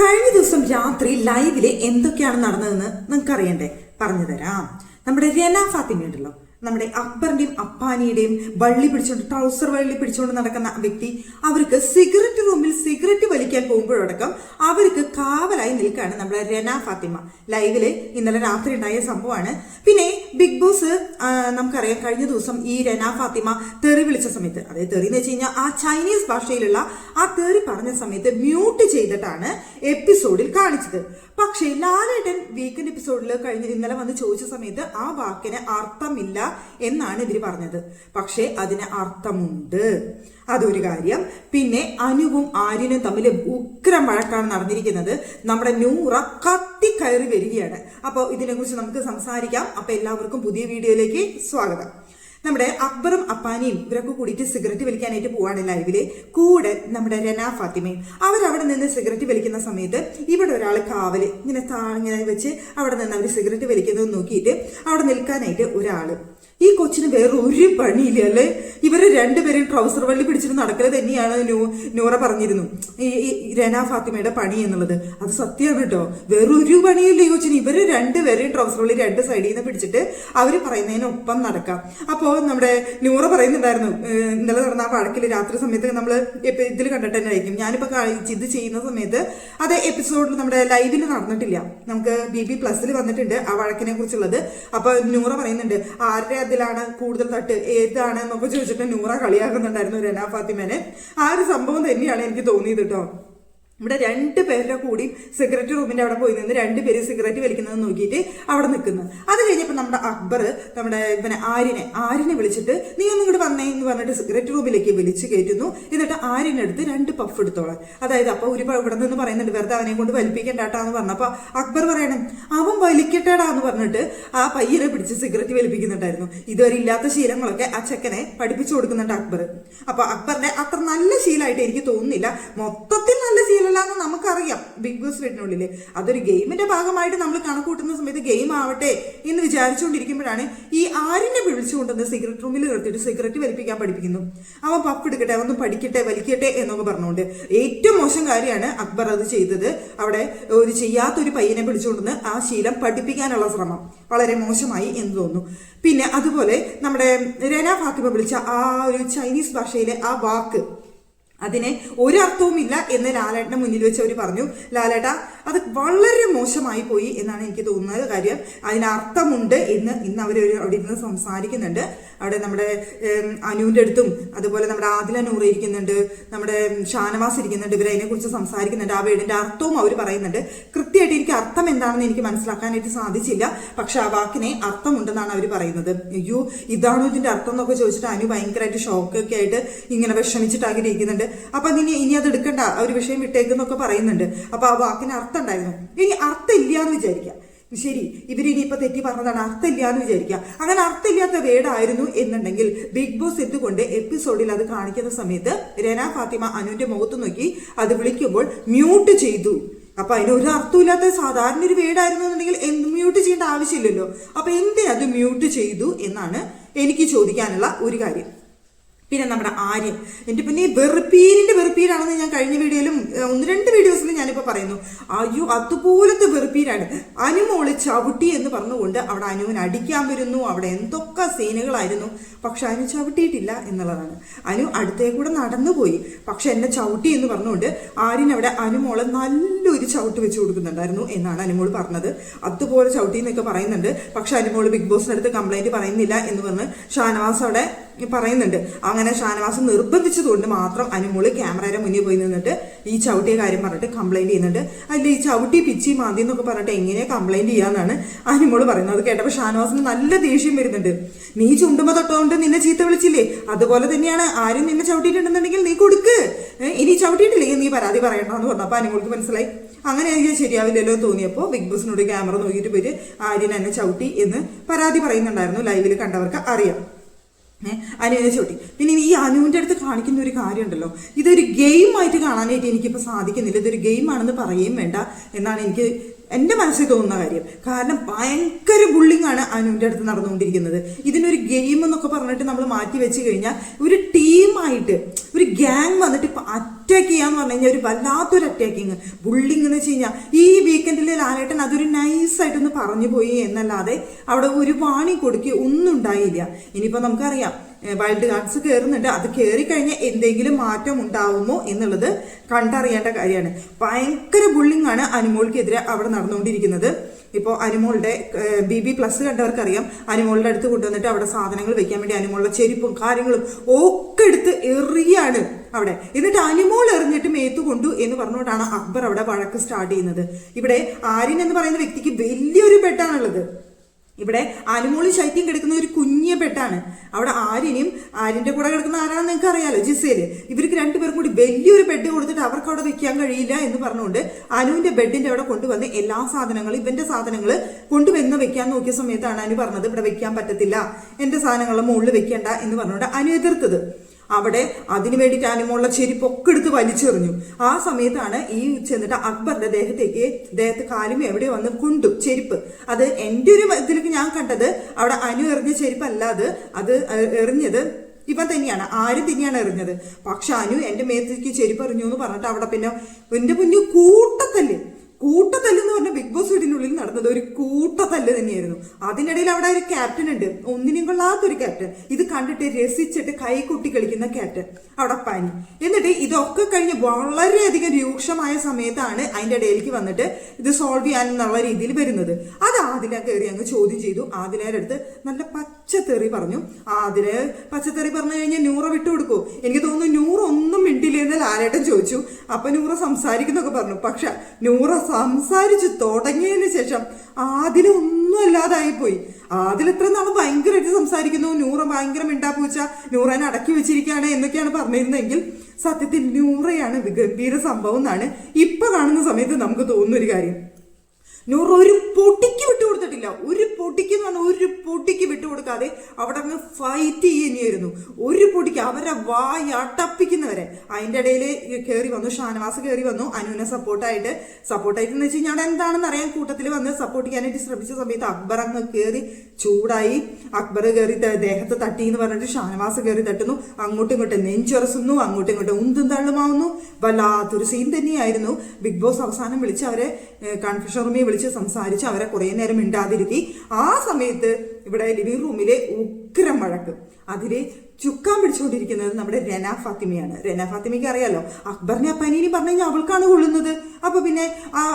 കഴിഞ്ഞ ദിവസം രാത്രി ലൈവിൽ എന്തൊക്കെയാണ് നടന്നതെന്ന് നിങ്ങൾക്ക് അറിയണ്ടേ പറഞ്ഞു തരാം. നമ്മുടെ രന ഫാത്തിമ ഉണ്ടല്ലോ നമ്മുടെ അക്ബറിന്റെയും അപ്പാനിയുടെയും വള്ളി പിടിച്ചോണ്ട് ട്രൗസർ വള്ളി പിടിച്ചുകൊണ്ട് നടക്കുന്ന വ്യക്തി അവർക്ക് സിഗരറ്റ് റൂമിൽ സിഗരറ്റ് വലിക്കാൻ പോകുമ്പോഴടക്കം അവർക്ക് കാവലായി നിൽക്കുകയാണ് നമ്മുടെ രന ഫാത്തിമ. ലൈവിൽ ഇന്നലെ രാത്രി ഉണ്ടായ സംഭവമാണ്. പിന്നെ ബിഗ് ബോസ് നമുക്കറിയാം കഴിഞ്ഞ ദിവസം ഈ രന ഫാത്തിമ തെറി വിളിച്ച സമയത്ത് അതായത് തെറി എന്ന് വെച്ച് കഴിഞ്ഞാൽ ആ ചൈനീസ് ഭാഷയിലുള്ള ആ തെറി പറഞ്ഞ സമയത്ത് മ്യൂട്ട് ചെയ്തിട്ടാണ് എപ്പിസോഡിൽ കാണിച്ചത്. പക്ഷേ ലാലേട്ടൻ വീക്കെൻഡ് എപ്പിസോഡിൽ കഴിഞ്ഞ ഇന്നലെ വന്ന് ചോദിച്ച സമയത്ത് ആ വാക്കിന് അർത്ഥമില്ല എന്നാണ് ഇവർ പറഞ്ഞത്. പക്ഷേ അതിന് അർത്ഥമുണ്ട്. അതൊരു കാര്യം. പിന്നെ അനുവും ആര്യനും തമ്മിൽ ഉഗ്രം വഴക്കാണ് നടന്നിരിക്കുന്നത്. നമ്മുടെ നൂറ കത്തി കയറി വരികയാണ്. അപ്പോൾ ഇതിനെക്കുറിച്ച് നമുക്ക് സംസാരിക്കാം. അപ്പോൾ എല്ലാവർക്കും പുതിയ വീഡിയോയിലേക്ക് സ്വാഗതം. നമ്മുടെ അക്ബറും അപ്പാനിയും ഇവരൊക്കെ കൂടിയിട്ട് സിഗരറ്റ് വലിക്കാനായിട്ട് പോവാണ് ലൈവിൽ. കൂടെ നമ്മുടെ രന ഫാത്തിമയും. അവരവിടെ നിന്ന് സിഗരറ്റ് വലിക്കുന്ന സമയത്ത് ഇവിടെ ഒരാൾ കാവൽ ഇങ്ങനെ താ ഇങ്ങനെ വെച്ച് അവിടെ നിന്ന് അവർ സിഗരറ്റ് വലിക്കുന്നത് നോക്കിയിട്ട് അവിടെ നിൽക്കാനായിട്ട് ഒരാൾ ഈ കൊച്ചിന് വേറെ ഒരു പണിയില്ല അല്ലേ ഇവർ രണ്ടുപേരും ട്രൗസർ വള്ളി പിടിച്ചിട്ട് നടക്കൽ തന്നെയാണ് നൂറ പറഞ്ഞിരുന്നു. ഈ രന ഫാത്തിമയുടെ പണി എന്നുള്ളത്. അത് സത്യമാണ് കേട്ടോ. വേറൊരു പണിയില്ല കൊച്ചിന്. ഇവർ രണ്ടുപേരെയും ട്രൗസർ വള്ളി രണ്ട് സൈഡിൽ നിന്ന് പിടിച്ചിട്ട് അവർ പറയുന്നതിനൊപ്പം നടക്കാം. അപ്പോൾ നമ്മുടെ നൂറ പറയുന്നുണ്ടായിരുന്നു ഇന്നലെ നടന്ന ആ വഴക്കിൽ രാത്രി സമയത്ത് നമ്മൾ ഇതിൽ കണ്ടിട്ട് തന്നെ ആയിരിക്കും. ഞാനിപ്പോൾ ഇത് ചെയ്യുന്ന സമയത്ത് അത് എപ്പിസോഡിൽ നമ്മുടെ ലൈവിൽ നടന്നിട്ടില്ല. നമുക്ക് ബി ബി പ്ലസിൽ വന്നിട്ടുണ്ട് ആ വഴക്കിനെ കുറിച്ചുള്ളത്. അപ്പൊ നൂറ പറയുന്നുണ്ട് ആരുടെ അതിലാണ് കൂടുതൽ തട്ട് ഏതാണ് എന്നൊക്കെ ചോദിച്ചിട്ട് നൂറ കളിയാക്കുന്നുണ്ടായിരുന്നു രനാ ഫാത്തിമേനെ. ആ ഒരു സംഭവം തന്നെയാണ് എനിക്ക് തോന്നിയത് കേട്ടോ. ഇവിടെ രണ്ട് പേരുടെ കൂടി സിഗരറ്റ് റൂമിന്റെ അവിടെ പോയി നിന്ന് രണ്ട് പേര് സിഗരറ്റ് വലിക്കുന്നത് നോക്കിയിട്ട് അവിടെ നിൽക്കുന്നു. അത് കഴിഞ്ഞപ്പോൾ നമ്മുടെ അക്ബർ നമ്മുടെ ഇവനെ ആര്യനെ ആര്യനെ വിളിച്ചിട്ട് നീ ഒന്നും ഇങ്ങോട്ട് വന്നേ എന്ന് പറഞ്ഞിട്ട് സിഗരറ്റ് റൂമിലേക്ക് വിളിച്ചു കയറ്റുന്നു. എന്നിട്ട് ആര്യനെടുത്ത് രണ്ട് പഫ് എടുത്തോളാം. അതായത് അപ്പൊ ഒരു ഇവിടെ നിന്ന് പറയുന്നുണ്ട് വെറുതെ അവനെ കൊണ്ട് വലിപ്പിക്കണ്ടാട്ടാന്ന് പറഞ്ഞപ്പോൾ അക്ബർ പറയണം അവൻ വലിക്കട്ടേടാ എന്ന് പറഞ്ഞിട്ട് ആ പയ്യനെ പിടിച്ച് സിഗരറ്റ് വലിപ്പിക്കുന്നുണ്ടായിരുന്നു. ഇതുവരെ ഇല്ലാത്ത ശീലങ്ങളൊക്കെ ആ ചെക്കനെ പഠിപ്പിച്ചു കൊടുക്കുന്നുണ്ട് അക്ബർ. അപ്പൊ അക്ബറിന്റെ അത്ര നല്ല ശീലമായിട്ട് എനിക്ക് തോന്നുന്നില്ല. മൊത്തത്തിൽ നല്ല ശീലമല്ല എന്ന് നമുക്കറിയാം ബിഗ് ബോസ് വീടിനുള്ളിൽ അതൊരു ഗെയിമിന്റെ ഭാഗമായിട്ട് നമ്മൾ കണക്കൂട്ടുന്ന സമയത്ത് ഗെയിം ആവട്ടെ എന്ന് വിചാരിച്ചുകൊണ്ടിരിക്കുമ്പോഴാണ് ഈ ആരിനെ വിളിച്ചുകൊണ്ടുവന്ന് സിഗരറ്റ് റൂമിൽ നിർത്തിയിട്ട് സിഗരറ്റ് വലിപ്പിക്കാൻ പഠിപ്പിക്കുന്നു. അവൻ പപ്പ് എടുക്കട്ടെ അവൻ പഠിക്കട്ടെ വലിക്കട്ടെ എന്നൊക്കെ പറഞ്ഞുകൊണ്ട് ഏറ്റവും മോശം കാര്യമാണ് അക്ബർ അത് ചെയ്തത്. അവിടെ ഒരു ചെയ്യാത്തൊരു പയ്യനെ പിടിച്ചുകൊണ്ടുവന്ന് ആ ശീലം പഠിപ്പിക്കാനുള്ള ശ്രമം. വളരെ മോശമായി എന്ന് തോന്നുന്നു. പിന്നെ അതുപോലെ നമ്മുടെ രന ഫാത്തിമ വിളിച്ച ആ ഒരു ചൈനീസ് ഭാഷയിലെ ആ വാക്ക് അതിന് ഒരർത്ഥവുമില്ല എന്ന് ലാലേട്ടന്റെ മുന്നിൽ വെച്ച് അവർ പറഞ്ഞു. ലാലേട്ട അത് വളരെ മോശമായി പോയി എന്നാണ് എനിക്ക് തോന്നുന്നത് കാര്യം. അതിന് അർത്ഥമുണ്ട് എന്ന് ഇന്ന് അവർ അവിടെ ഇരുന്ന് സംസാരിക്കുന്നുണ്ട്. അവിടെ നമ്മുടെ അനുവിന്റെ അടുത്തും അതുപോലെ നമ്മുടെ ആദില നൂറ് ഇരിക്കുന്നുണ്ട്. നമ്മുടെ ഷാനവാസ് ഇരിക്കുന്നുണ്ട്. ഇവർ അതിനെക്കുറിച്ച് സംസാരിക്കുന്നുണ്ട്. ആ വീടിന്റെ അർത്ഥവും അവർ പറയുന്നുണ്ട്. കൃത്യമായിട്ട് എനിക്ക് അർത്ഥം എന്താണെന്ന് എനിക്ക് മനസ്സിലാക്കാനായിട്ട് സാധിച്ചില്ല. പക്ഷെ ആ വാക്കിനെ അർത്ഥമുണ്ടെന്നാണ് അവർ പറയുന്നത്. അയ്യോ ഇതാണോ ഇതിന്റെ അർത്ഥം എന്നൊക്കെ ചോദിച്ചിട്ട് അനു ഭയങ്കരമായിട്ട് ഷോക്കൊക്കെ ആയിട്ട് ഇങ്ങനെ വിഷമിച്ചിട്ട് അങ്ങനെ ഇരിക്കുന്നുണ്ട്. അപ്പൊ ഇനി ഇനി അത് എടുക്കണ്ട ആ ഒരു വിഷയം വിട്ടേക്കെന്നൊക്കെ പറയുന്നുണ്ട്. അപ്പൊ ആ വാക്കിന് അർത്ഥം ഉണ്ടായിരുന്നു ഇനി അർത്ഥം ഇല്ല എന്ന് വിചാരിക്കാം ശരി ഇവരിനി ഇപ്പൊ തെറ്റി പറഞ്ഞതാണ് അർത്ഥമില്ല എന്ന് വിചാരിക്കുക. അങ്ങനെ അർത്ഥമില്ലാത്ത വേടായിരുന്നു എന്നുണ്ടെങ്കിൽ ബിഗ് ബോസ് എന്തുകൊണ്ട് എപ്പിസോഡിൽ അത് കാണിക്കുന്ന സമയത്ത് രന ഫാത്തിമ അനുവിന്റെ മുഖത്ത് നോക്കി അത് വിളിക്കുമ്പോൾ മ്യൂട്ട് ചെയ്തു. അപ്പൊ അതിന് ഒരു അർത്ഥമില്ലാത്ത സാധാരണ ഒരു വേടായിരുന്നു എന്നുണ്ടെങ്കിൽ എന്ത് മ്യൂട്ട് ചെയ്യേണ്ട ആവശ്യമില്ലല്ലോ. അപ്പൊ എന്തിനത് മ്യൂട്ട് ചെയ്തു എന്നാണ് എനിക്ക് ചോദിക്കാനുള്ള ഒരു കാര്യം. പിന്നെ നമ്മുടെ ആര്യൻ. എന്റെ പിന്നെ ഈ വെറുപ്പീരിന്റെ വെറുപ്പീരാണെന്ന് ഞാൻ കഴിഞ്ഞ വീഡിയോയിലും ഒന്ന് രണ്ട് വീഡിയോസിലും ഞാനിപ്പോൾ പറയുന്നു. അയ്യോ അതുപോലത്തെ വെറുപ്പീരാണ്. അനുമോൾ ചവിട്ടി എന്ന് പറഞ്ഞുകൊണ്ട് അവിടെ അനുവിന് അടിക്കാൻ വരുന്നു. അവിടെ എന്തൊക്കെ സീനുകളായിരുന്നു. പക്ഷെ അനു ചവിട്ടിയിട്ടില്ല എന്നുള്ളതാണ്. അനു അടുത്തേ കൂടെ നടന്നുപോയി. പക്ഷെ എന്നെ ചവിട്ടി എന്ന് പറഞ്ഞുകൊണ്ട് ആര്യൻ അവിടെ അനുമോളെ നല്ലൊരു ചവിട്ട് വെച്ച് കൊടുക്കുന്നുണ്ടായിരുന്നു എന്നാണ് അനുമോൾ പറഞ്ഞത്. അതുപോലെ ചവിട്ടി എന്നൊക്കെ പറയുന്നുണ്ട്. പക്ഷെ അനുമോൾ ബിഗ് ബോസിനടുത്ത് കംപ്ലൈന്റ് പറയുന്നില്ല എന്ന് പറഞ്ഞ് ഷാനവാസ് അവിടെ പറയുന്നുണ്ട്. അങ്ങനെ ഷാനവാസ് നിർബന്ധിച്ചതുകൊണ്ട് മാത്രം അനുമോൾ ക്യാമറയുടെ മുന്നിൽ പോയി നിന്നിട്ട് ഈ ചവിട്ടിയ കാര്യം പറഞ്ഞിട്ട് കംപ്ലൈന്റ് ചെയ്യുന്നുണ്ട്. അല്ല ഈ ചവിട്ടി പിച്ചി മാന്തി എന്നൊക്കെ പറഞ്ഞിട്ട് എങ്ങനെ കംപ്ലൈന്റ് ചെയ്യാന്നാണ് അനുമോൾ പറയുന്നത്. കേട്ടപ്പോൾ ഷാനവാസിന് നല്ല ദേഷ്യം വരുന്നുണ്ട്. നീ ചുണ്ടുമ്പോ തൊട്ടുകൊണ്ട് നിന്നെ ചീത്ത വിളിച്ചില്ലേ? അതുപോലെ തന്നെയാണ് ആരും നിന്നെ ചവിട്ടിയിട്ടുണ്ടെന്നുണ്ടെങ്കിൽ നീ കൊടുക്ക്. ഇനി ചവിട്ടിയിട്ടില്ലെങ്കിൽ നീ പരാതി പറയണമെന്ന് പറഞ്ഞപ്പോൾ അനുമോൾക്ക് മനസ്സിലായി. അങ്ങനെ എനിക്ക് ശരിയാവില്ലല്ലോ തോന്നിയപ്പോൾ ബിഗ് ബോസിനോട് ക്യാമറ നോക്കിയിട്ട് പോയിട്ട് ആര്യൻ എന്നെ ചവിട്ടി എന്ന് പരാതി പറയുന്നുണ്ടായിരുന്നു. ലൈവിൽ കണ്ടവർക്ക് അറിയാം. അനുവിനെ ചോട്ടി. പിന്നെ ഈ അനുവിന്റെ അടുത്ത് കാണിക്കുന്ന ഒരു കാര്യമുണ്ടല്ലോ. ഇതൊരു ഗെയിം ആയിട്ട് കാണാനായിട്ട് എനിക്കിപ്പോൾ സാധിക്കുന്നില്ല. ഇതൊരു ഗെയിം ആണെന്ന് പറയുകയും വേണ്ട എന്നാണ് എനിക്ക് എന്റെ മനസ്സിൽ തോന്നുന്ന കാര്യം. കാരണം ഭയങ്കര ബുള്ളിങ് ആണ് അനുവിന്റെ അടുത്ത് നടന്നുകൊണ്ടിരിക്കുന്നത്. ഇതിനൊരു ഗെയിം എന്നൊക്കെ പറഞ്ഞിട്ട് നമ്മൾ മാറ്റി വെച്ച് കഴിഞ്ഞാൽ ഒരു ടീമായിട്ട് ഒരു ഗ്യാങ് വന്നിട്ട് ഇപ്പൊ അറ്റാക്ക് ചെയ്യാന്ന് പറഞ്ഞു കഴിഞ്ഞാൽ ഒരു വല്ലാത്തൊരു അറ്റാക്കിങ് ബുള്ളിങ് എന്ന് വെച്ച് കഴിഞ്ഞാൽ ഈ വീക്കെൻഡിൽ ലാലേട്ടൻ അതൊരു നൈസായിട്ടൊന്ന് പറഞ്ഞു പോയി എന്നല്ലാതെ അവിടെ ഒരു വാണി കൊടുക്കുക ഒന്നും ഉണ്ടായില്ല. ഇനിയിപ്പോ നമുക്കറിയാം വൈൽഡ് കാർഡ്സ് കയറുന്നുണ്ട് അത് കയറി കഴിഞ്ഞാൽ എന്തെങ്കിലും മാറ്റം ഉണ്ടാവുമോ എന്നുള്ളത് കണ്ടറിയേണ്ട കാര്യമാണ്. ഭയങ്കര ബുള്ളിങ് ആണ് അനുമോൾക്കെതിരെ അവിടെ നടന്നുകൊണ്ടിരിക്കുന്നത്. ഇപ്പോൾ അനുമോളുടെ ബി ബി പ്ലസ് കണ്ടവർക്കറിയാം. അനുമോളുടെ അടുത്ത് കൊണ്ടുവന്നിട്ട് അവിടെ സാധനങ്ങൾ വെക്കാൻ വേണ്ടി അനുമോളുടെ ചെരുപ്പും കാര്യങ്ങളും ഒക്കെ എടുത്ത് എറിയാണ് അവിടെ. എന്നിട്ട് അനുമോൾ എറിഞ്ഞിട്ട് മേത്തു കൊണ്ടു എന്ന് പറഞ്ഞുകൊണ്ടാണ് അക്ബർ അവിടെ വഴക്ക് സ്റ്റാർട്ട് ചെയ്യുന്നത്. ഇവിടെ ആര്യൻ എന്ന് പറയുന്ന വ്യക്തിക്ക് വലിയൊരു ബെഡാണുള്ളത് ഇവിടെ അനുമോളി ശൈത്യം കിടക്കുന്ന ഒരു കുഞ്ഞിയ പെട്ടാണ്. അവിടെ ആര്യനും ആര്യന്റെ കൂടെ കിടക്കുന്ന ആരാണെന്ന് നിങ്ങൾക്ക് അറിയാലോ ജിസേൽ. ഇവർക്ക് രണ്ടുപേർക്കും കൂടി വലിയൊരു ബെഡ് കൊടുത്തിട്ട് അവർക്ക് അവിടെ വെക്കാൻ കഴിയില്ല എന്ന് പറഞ്ഞുകൊണ്ട് അനുവിന്റെ ബെഡിന്റെ അവിടെ കൊണ്ടുവന്ന് എല്ലാ സാധനങ്ങളും ഇവന്റെ സാധനങ്ങൾ കൊണ്ടുവന്ന് വെക്കാൻ നോക്കിയ സമയത്താണ് അനു പറഞ്ഞത് ഇവിടെ വെക്കാൻ പറ്റത്തില്ല. എന്റെ സാധനങ്ങളുടെ മുകളിൽ വെക്കേണ്ട എന്ന് പറഞ്ഞുകൊണ്ട് അനു എതിർത്തത്. അവിടെ അതിനു വേണ്ടിയിട്ട് അനുമുള്ള ചെരിപ്പൊക്കെ എടുത്ത് വലിച്ചെറിഞ്ഞു. ആ സമയത്താണ് ഈ ചെന്നിട്ട് അക്ബറിന്റെ ദേഹത്തേക്ക് ദേഹത്ത് കാലും എവിടെ വന്ന് കൊണ്ടു ചെരിപ്പ്. അത് എന്റെ ഒരു ഇതിലേക്ക് ഞാൻ കണ്ടത് അവിടെ അനു എറിഞ്ഞ ചെരിപ്പല്ലാതെ അത് എറിഞ്ഞത് ഇവൻ തന്നെയാണ്. ആര് തന്നെയാണ് എറിഞ്ഞത്. പക്ഷെ അനു എന്റെ മേത്തേക്ക് ചെരിപ്പ് എറിഞ്ഞു എന്ന് പറഞ്ഞിട്ട് അവിടെ പിന്നെ എന്റെ മുന്നിൽ കൂട്ടത്തല്ല് എന്ന് പറഞ്ഞ ബിഗ് ബോസ് നടന്നത് ഒരു കൂട്ടത്തല്ല് തന്നെയായിരുന്നു. അതിനിടയിൽ അവിടെ ഒരു ക്യാപ്റ്റൻ ഉണ്ട്. ഒന്നിനും കൊള്ളാത്തൊരു ക്യാപ്റ്റൻ ഇത് കണ്ടിട്ട് രസിച്ചിട്ട് കൈ കൊട്ടി കളിക്കുന്ന ക്യാപ്റ്റൻ അവിടെ പനി. എന്നിട്ട് ഇതൊക്കെ കഴിഞ്ഞ് വളരെയധികം രൂക്ഷമായ സമയത്താണ് അതിന്റെ ഇടയിലേക്ക് വന്നിട്ട് ഇത് സോൾവ് ചെയ്യാൻ എന്നുള്ള രീതിയിൽ വരുന്നത്. അത് ആദില കയറി അങ്ങ് ചോദ്യം ചെയ്തു. ആദിലയുടെ അടുത്ത് നല്ല പച്ചത്തെറി പറഞ്ഞു. ആദില പച്ചത്തെറി പറഞ്ഞു കഴിഞ്ഞാൽ നൂറ വിട്ടു കൊടുക്കൂ. എനിക്ക് തോന്നുന്നു നൂറ് ഒന്നും മിണ്ടില്ല എന്ന് ലാലേട്ടൻ ചോദിച്ചു. അപ്പൊ നൂറ സംസാരിക്കുന്നൊക്കെ പറഞ്ഞു. പക്ഷെ നൂറ സംസാരിച്ചു തുടങ്ങിയതിന് ശേഷം ആദില ഒന്നും അല്ലാതായി പോയി. ആദിൽ ഇത്ര നാൾ ഭയങ്കരമായിട്ട് സംസാരിക്കുന്നു. നൂറ ഭയങ്കര മിണ്ടാപ്പൂച്ച. നൂറനെ അടക്കി വെച്ചിരിക്കുകയാണ് എന്നൊക്കെയാണ് പറഞ്ഞിരുന്നെങ്കിൽ സത്യത്തിൽ നൂറയാണ് ഗംഭീര സംഭവം എന്നാണ് ഇപ്പൊ കാണുന്ന സമയത്ത് നമുക്ക് തോന്നുന്ന ഒരു കാര്യം. നൂറ് ഒരു പൊട്ടിക്ക് വിട്ടു കൊടുത്തിട്ടില്ല. ഒരു പൊട്ടിക്ക് എന്ന് പറഞ്ഞാൽ ഒരു പൊട്ടിക്ക് വിട്ടു കൊടുക്കാതെ അവിടെ അങ്ങ് ഫൈറ്റ് ചെയ്യുന്നതായിരുന്നു ഒരു പൊടിക്ക് അവരെ വായി അടപ്പിക്കുന്നവരെ. അതിന്റെ ഇടയിൽ കയറി വന്നു ഷാനവാസ് കയറി വന്നു അനുവിനെ സപ്പോർട്ടായിട്ട് സപ്പോർട്ടായിട്ട് എന്ന് വെച്ച് കഴിഞ്ഞാൽ അവിടെ എന്താണെന്ന് അറിയാൻ കൂട്ടത്തിൽ വന്ന് സപ്പോർട്ട് ചെയ്യാനായിട്ട് ശ്രമിച്ച സമയത്ത് അക്ബർ അങ്ങ് കയറി ചൂടായി അക്ബർ കയറി ദേഹത്ത് തട്ടി എന്ന് പറഞ്ഞിട്ട് ഷാനവാസ് കയറി തട്ടുന്നു. അങ്ങോട്ടും ഇങ്ങോട്ടും നെഞ്ചുറസുന്നു അങ്ങോട്ടും ഇങ്ങോട്ടും ഉന്തും തള്ളുമാവുന്നു. വല്ലാത്തൊരു സീൻ തന്നെയായിരുന്നു. ബിഗ് ബോസ് അവസാനം വിളിച്ച് അവരെ കൺഫ്യൂഷൻ റൂമിൽ വിളിച്ച് സംസാരിച്ച് അവരെ കുറേ നേരം മിണ്ടാതിരുത്തി. ആ സമയത്ത് ഇവിടെ ലിവിംഗ് റൂമിലെ ഉഗ്രം വഴക്ക്. അതിൽ ചുക്കാൻ പിടിച്ചുകൊണ്ടിരിക്കുന്നത് നമ്മുടെ രന ഫാത്തിമയാണ്. രന ഫാത്തിമയ്ക്ക് അറിയാലോ അക്ബറിനെ അപ്പനീനി പറഞ്ഞു കഴിഞ്ഞാൽ അവൾക്കാണ് കൊള്ളുന്നത്. അപ്പൊ പിന്നെ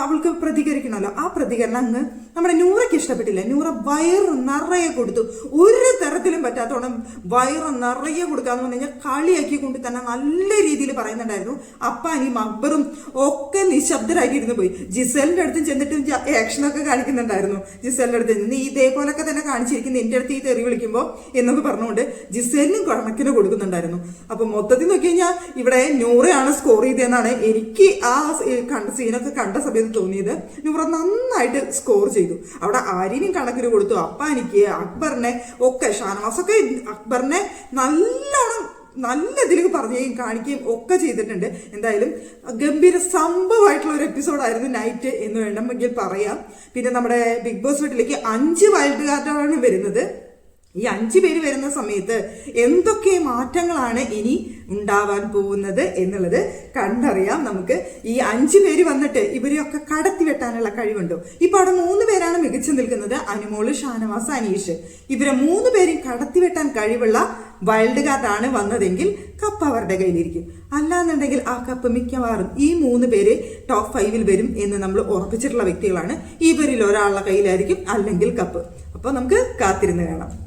അവൾക്ക് പ്രതികരിക്കണമല്ലോ. ആ പ്രതികരണം അങ്ങ് നമ്മുടെ നൂറയ്ക്ക് ഇഷ്ടപ്പെട്ടില്ല. നൂറ വയറ് നിറയെ കൊടുത്തു. ഒരു തരത്തിലും പറ്റാത്തോണം വയറ് നിറയെ കൊടുക്കാന്ന് പറഞ്ഞു കഴിഞ്ഞാൽ കളിയാക്കി കൊണ്ട് തന്നെ നല്ല രീതിയിൽ പറയുന്നുണ്ടായിരുന്നു. അപ്പാനിയും അക്ബറും ഒക്കെ നിശബ്ദരായിട്ട് ഇരുന്ന് പോയി. ജിസലിന്റെ അടുത്തും ചെന്നിട്ട് ആക്ഷനൊക്കെ കാണിക്കുന്നുണ്ടായിരുന്നു. ജിസലിന്റെ അടുത്ത് നീ ഇതേപോലൊക്കെ തന്നെ കാണിച്ചിരിക്കുന്നു എന്റെ അടുത്ത് ഈ തെറി വിളിക്കുമ്പോൾ എന്നൊക്കെ പറഞ്ഞുകൊണ്ട് ജിസലിനും കണക്കിന് കൊടുക്കുന്നുണ്ടായിരുന്നു. അപ്പൊ മൊത്തത്തിൽ നോക്കി കഴിഞ്ഞാൽ ഇവിടെ നൂറയാണ് സ്കോർ ചെയ്തതെന്നാണ് എനിക്ക് ആ കണ്ട സീനൊക്കെ കണ്ട സമയത്ത് തോന്നിയത്. നൂറ നന്നായിട്ട് സ്കോർ ചെയ്തു. അവിടെ ആര്യനും കണക്കിന് കൊടുത്തു. അപ്പാനിക്ക് അക്ബറിനെ ഒക്കെ ഷാനവാസൊക്കെ അക്ബറിനെ നല്ലോണം നല്ല ഇതിൽ പറഞ്ഞുകയും കാണിക്കുകയും ഒക്കെ ചെയ്തിട്ടുണ്ട്. എന്തായാലും ഗംഭീര സംഭവമായിട്ടുള്ള ഒരു എപ്പിസോഡായിരുന്നു നൈറ്റ് എന്ന് വേണമെങ്കിൽ പറയാം. പിന്നെ നമ്മുടെ ബിഗ് ബോസ് വീട്ടിലേക്ക് അഞ്ച് വൈൽഡ് കാർഡാണ് വരുന്നത്. ഈ അഞ്ചു പേര് വരുന്ന സമയത്ത് എന്തൊക്കെ മാറ്റങ്ങളാണ് ഇനി ഉണ്ടാവാൻ പോകുന്നത് എന്നുള്ളത് കണ്ടറിയാം നമുക്ക്. ഈ അഞ്ചു പേര് വന്നിട്ട് ഇവരെയൊക്കെ കടത്തി വെട്ടാനുള്ള കഴിവുണ്ടോ? ഇപ്പൊ അവിടെ മൂന്ന് പേരാണ് മികച്ചു നിൽക്കുന്നത്. അനുമോൾ ഷാനവാസ് അനീഷ്. ഇവരെ മൂന്ന് പേരും കടത്തി വെട്ടാൻ കഴിവുള്ള വൈൽഡ് കാർഡാണ് വന്നതെങ്കിൽ കപ്പ് അവരുടെ കയ്യിലിരിക്കും. അല്ലാന്നുണ്ടെങ്കിൽ ആ കപ്പ് മിക്കവാറും ഈ മൂന്ന് പേര് ടോപ്പ് ഫൈവിൽ വരും എന്ന് നമ്മൾ ഉറപ്പിച്ചിട്ടുള്ള വ്യക്തികളാണ്. ഇവരിൽ ഒരാളുടെ കയ്യിലായിരിക്കും അല്ലെങ്കിൽ കപ്പ് അപ്പൊ നമുക്ക് കാത്തിരുന്ന് കാണാം.